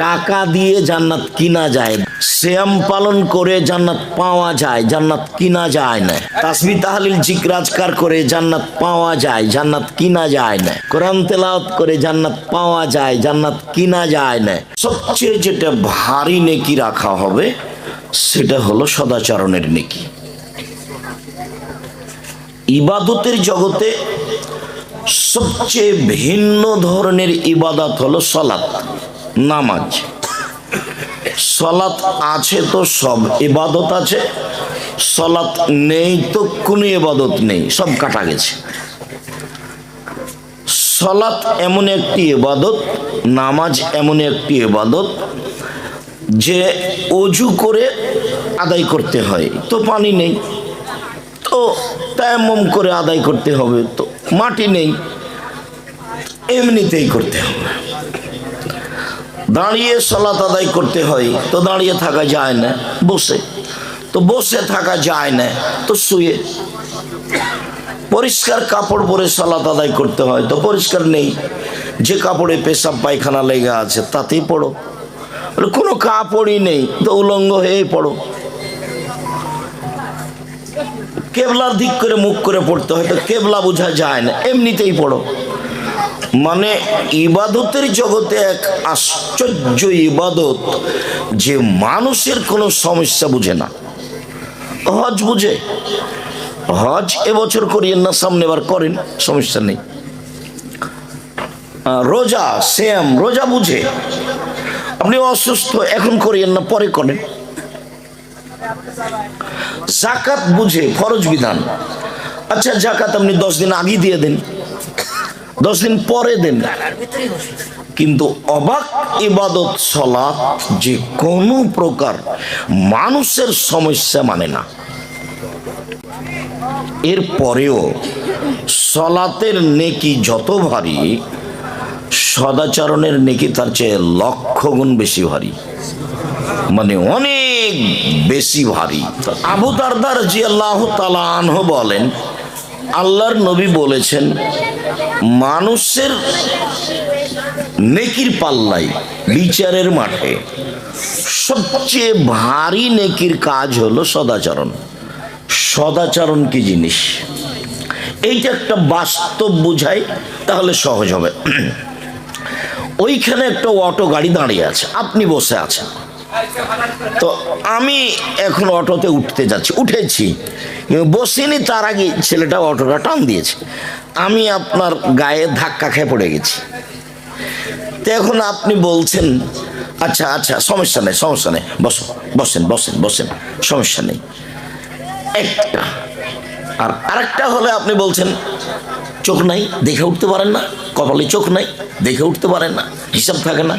টাকা দিয়ে জান্নাত কিনা যায় শ্যাম পালন করে জান্নাত পাওয়া যায়, জান্নাত কিনা যায় না। তাসবি তাহলিল জিকরাজকার করে জান্নাত পাওয়া যায়, জান্নাত কিনা যায় না। কোরআন তেলাওয়াত করে জান্নাত পাওয়া যায়, জান্নাত কিনা যায় না। সবচেয়ে যেটা ভারী নেকি রাখা হবে, সেটা হলো সদাচরণের নেকি। ইবাদতের জগতে সবচেয়ে ভিন্ন ধরনের ইবাদত হলো সলাৎ নামাজ। সলাৎ আছে তো সব, ইবাদত আছে। সলাৎ নেই তো কোনো ইবাদত নেই, সব কাটা গেছে। সলাৎ এমন একটি ইবাদত, নামাজ এমন একটি ইবাদত, যে অজু করে আদায় করতে হয়, তো পানি নেই। তো তায়াম্মম করে আদায় করতে হবে, তো মাটি নেই, এমনিতেই করতে হবে। দাঁড়িয়ে সলাত আদায় করতে হয়, তো দাঁড়িয়ে থাকা যায় না, বসে। তো বসে থাকা যায় না, তো শুয়ে। পরিষ্কার কাপড় পরে সালাত আদায় করতে হয়, তো পরিষ্কার নেই। যে কাপড়ে পেশাব, পায়খানা লেগে আছে, তাতেই পড়ো। কোনো কাপড়ই নেই, তো উলঙ্গ হয়েই পড়ো। কেবলার দিক করে মুখ করে পড়তে হয়, তো কেবলা বোঝা যায় না, এমনিতেই পড়ো। মানে ইবাদতের জগতে এক আশ্চর্য ইবাদত যে মানুষের কোনো সমস্যা বুঝে না। হজ বুঝে। হজ এবছর করিয়েন না, সামনে বার করেন, সমস্যা নেই। রোজা শ্যাম রোজা বুঝে। আপনি অসুস্থ, এখন করিয়েন না, পরে করেন। জাকাত বুঝে, ফরজ বিধান। আচ্ছা জাকাত আপনি দশ দিন আগে দিয়ে দেন। দশ দিন পরে দেন। কিন্তু অবাক ইবাদত সলাৎ যে কোনো প্রকার মানুষের সমস্যা মানে না। এর পরেও সলাতের নেকি যত ভারী, সদাচরণের নেকি তার চেয়ে লক্ষ গুণ বেশি ভারী। মানে অনেক বেশি ভারী। আবু দারদার জি আল্লাহ তালাহ বলেন, আল্লাহর নবী বলেছেন মানুষের নেকির পাল্লাই বিচারের মাঠে সবচেয়ে ভারী নেকির কাজ হলো সদাচরণ। সদাচরণ কি জিনিস? এইটা একটা বাস্তব বুঝাই, তাহলে সহজ হবে। ওইখানে একটা অটো গাড়ি দাঁড়িয়ে আছে, আপনি বসে আছেন। তো আমি এখন অটোতে উঠতে যাচ্ছি, উঠেছি। বসিনি, তার আগে ছেলেটা অটোটা টান দিয়েছে। আমি আপনার গায়ে ধাক্কা খেয়ে পড়ে গেছি। তো এখন আপনি বলছেন আচ্ছা আচ্ছা সমস্যা নেই সমস্যা নেই, বসো, বসেন বসেন বসেন, সমস্যা নেই। একটা, আর আরেকটা হলে আপনি বলছেন, চোখ নাই, দেখে উঠতে পারেন না, কপালে চোখ নাই, দেখে উঠতে পারেন না, হিসাব থাকে না।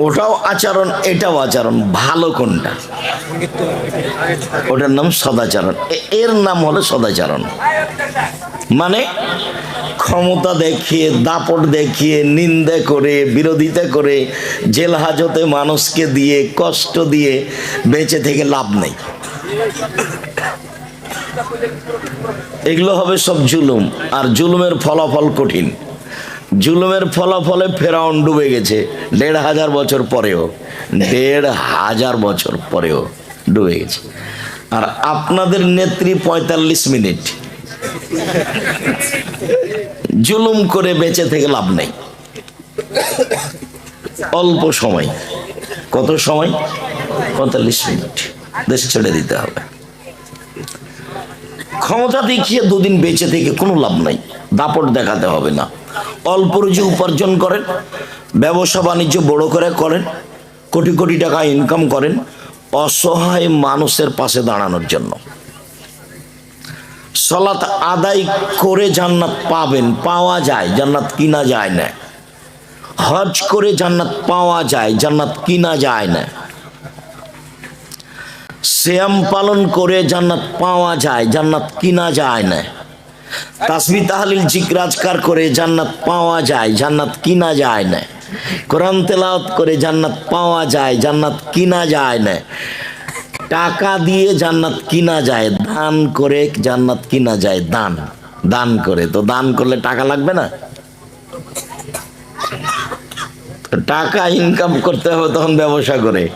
ওটাও আচরণ, এটাও আচরণ। ভালো কোনটা? ওটার নাম সদাচরণ। এর নাম হলো সদাচরণ। মানে ক্ষমতা দেখিয়ে, দাপট দেখিয়ে, নিন্দে করে, বিরোধিতা করে, জেল হাজতে মানুষকে দিয়ে, কষ্ট দিয়ে বেঁচে থেকে লাভ নেই। এগুলো হবে সব জুলুম, আর জুলুমের ফলাফল কঠিন। জুলুমের ফলাফলে ফেরাউন ডুবে গেছে। দেড় হাজার বছর পরেও, দেড় হাজার বছর পরেও ডুবে গেছে। আর আপনাদের নেত্রী পঁয়তাল্লিশ মিনিট। জুলুম করে বেঁচে থেকে লাভ নেই। অল্প সময়। কত সময়? পঁয়তাল্লিশ মিনিট। দেশ ছেড়ে দিতে হবে। ক্ষমতা দেখিয়ে দুদিন বেঁচে থেকে কোনো লাভ নাই। দাপট দেখাতে হবে না। অল্প রুজি উপার্জন করেন, ব্যবসা বাণিজ্য বড় করে করেন, কোটি কোটি টাকা ইনকাম করেন, অসহায় মানুষের পাশে দাঁড়ানোর জন্য। সলাত আদায় করে জান্নাত পাবেন, পাওয়া যায়, জান্নাত কিনা যায় না। হজ করে জান্নাত পাওয়া যায়, জান্নাত কিনা যায় না। শ্যাম পালন করে জান্নাত পাওয়া যায়, জান্নাত কিনা যায় না। তাসবি তাহলিল জিকরাজকার করে জান্নাত পাওয়া যায়, জান্নাত কিনা যায় না। কোরআন তেলাওত করে জান্নাত পাওয়া যায়, জান্নাত কিনা যায় না। টাকা দিয়ে জান্নাত কিনা যায়, দান করে জান্নাত কিনা যায়, দান। দান করে, তো দান করলে টাকা লাগবে না? টাকা ইনকাম করতে হবে তখন ব্যবসা করে।